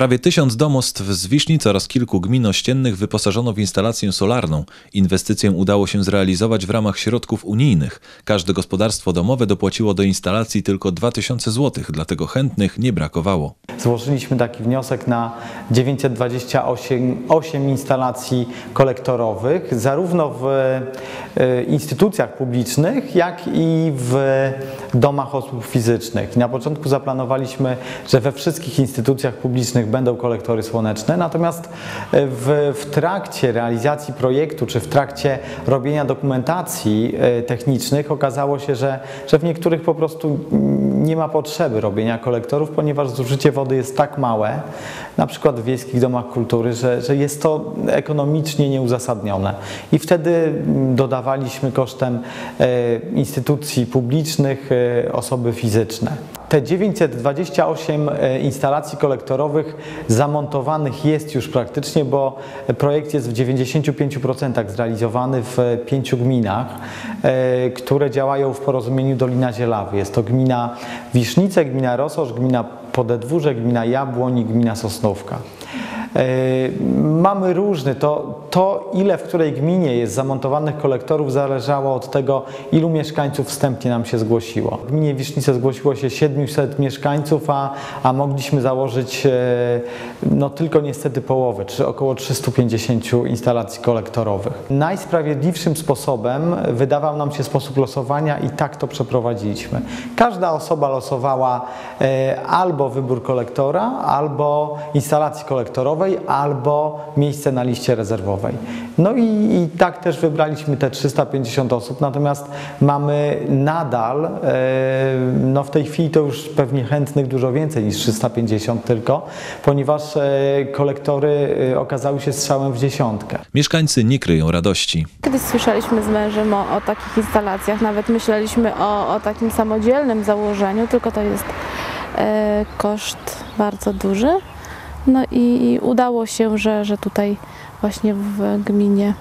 Prawie tysiąc domostw z Wisznic oraz kilku gmin ościennych wyposażono w instalację solarną. Inwestycję udało się zrealizować w ramach środków unijnych. Każde gospodarstwo domowe dopłaciło do instalacji tylko 2000 zł, dlatego chętnych nie brakowało. Złożyliśmy taki wniosek na 928 8 instalacji kolektorowych, zarówno w e, instytucjach publicznych, jak i w domach osób fizycznych. I na początku zaplanowaliśmy, że we wszystkich instytucjach publicznych będą kolektory słoneczne, natomiast w, w trakcie realizacji projektu, czy w trakcie robienia dokumentacji e, technicznych okazało się, że, że w niektórych po prostu nie ma potrzeby robienia kolektorów, ponieważ zużycie wody jest tak małe, na przykład w wiejskich domach kultury, że, że jest to ekonomicznie nieuzasadnione. I wtedy dodawaliśmy kosztem e, instytucji publicznych e, osoby fizyczne. Te 928 e, instalacji kolektorowych zamontowanych jest już praktycznie, bo projekt jest w 95% zrealizowany w pięciu gminach, które działają w porozumieniu Dolina Zielawy. Jest to gmina Wisznice, gmina Rososz, gmina Podedwórze, gmina Jabłoń i gmina Sosnówka. E, mamy różny, to, to ile w której gminie jest zamontowanych kolektorów zależało od tego, ilu mieszkańców wstępnie nam się zgłosiło. W gminie Wisznice zgłosiło się 700 mieszkańców, a, a mogliśmy założyć e, no tylko niestety połowę, czy około 350 instalacji kolektorowych. Najsprawiedliwszym sposobem wydawał nam się sposób losowania i tak to przeprowadziliśmy. Każda osoba losowała e, albo wybór kolektora, albo instalacji kolektorowej, albo miejsce na liście rezerwowej. No i, i tak też wybraliśmy te 350 osób, natomiast mamy nadal, e, no w tej chwili to już pewnie chętnych dużo więcej niż 350 tylko, ponieważ e, kolektory e, okazały się strzałem w dziesiątkę. Mieszkańcy nie kryją radości. Kiedyś słyszeliśmy z mężem o, o takich instalacjach, nawet myśleliśmy o, o takim samodzielnym założeniu, tylko to jest koszt bardzo duży. No i udało się, że, że tutaj właśnie w gminie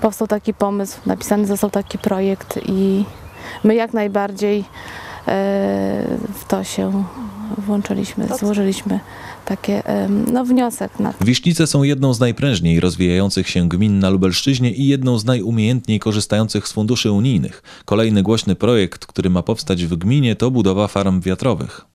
powstał taki pomysł, napisany został taki projekt i my jak najbardziej w to się włączyliśmy, złożyliśmy takie no, wniosek na to. Wisznice są jedną z najprężniej rozwijających się gmin na Lubelszczyźnie i jedną z najumiejętniej korzystających z funduszy unijnych. Kolejny głośny projekt, który ma powstać w gminie to budowa farm wiatrowych.